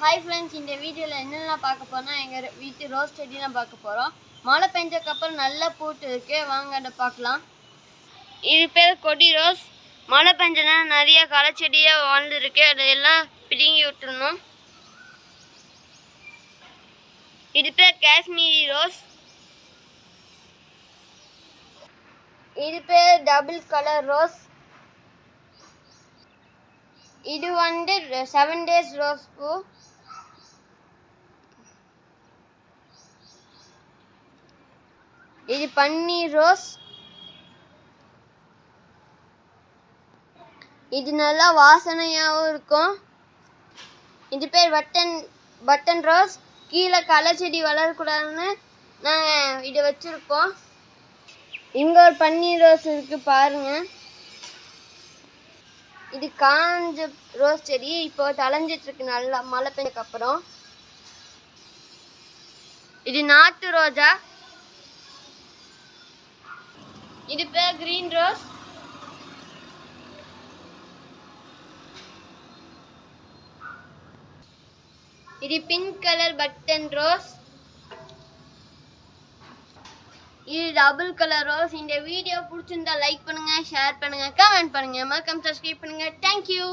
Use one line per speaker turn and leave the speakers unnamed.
Hi friends இந்த வீடியோவில் என்னெல்லாம் பார்க்க போறோம்னா எங்கள் வீட்டு ரோஸ் செடிலாம் பார்க்க போகிறோம் மழை பெஞ்சக்கப்புறம் நல்லா பூட்டு இருக்கு. வாங்க அதை பார்க்கலாம். இது பேர் கொடி ரோஸ். மழை பெஞ்சனா நிறைய களை செடியாக வளர்ந்துருக்கு. அதையெல்லாம் பிடுங்கி விட்டுறணும். இது பேர் காஷ்மீரி ரோஸ். இது பேர் டபுள் கலர் ரோஸ். இது வந்து செவன் டேஸ் ரோஸ் பூ இது பன்னீர் ரோஸ். இது நல்லா வாசனையாகவும் இருக்கும். இது பேர் பட்டன் பட்டன் ரோஸ். கீழே களை செடி வளரக்கூடாதுன்னு நாங்கள் இதை வச்சுருக்கோம். இங்கே ஒரு பன்னீர் ரோஸ் இருக்குது பாருங்கள் இது காஞ்ச ரோஸ் செடி. இப்போ தளைஞ்சிட்ருக்கு நல்லா மழை பெஞ்சதுக்கு அப்புறம். இது நாட்டு ரோஜா. இது பேர் கிரீன் ரோஸ் இது பிங்க் கலர் பட்டன் ரோஸ் இது டபுள் கலர் ரோஸ் இந்த வீடியோ பிடிச்சிருந்தா லைக் பண்ணுங்க ஷேர் பண்ணுங்க கமெண்ட் பண்ணுங்க. மறக்காம சப்ஸ்கிரைப் பண்ணுங்க. தேங்க்யூ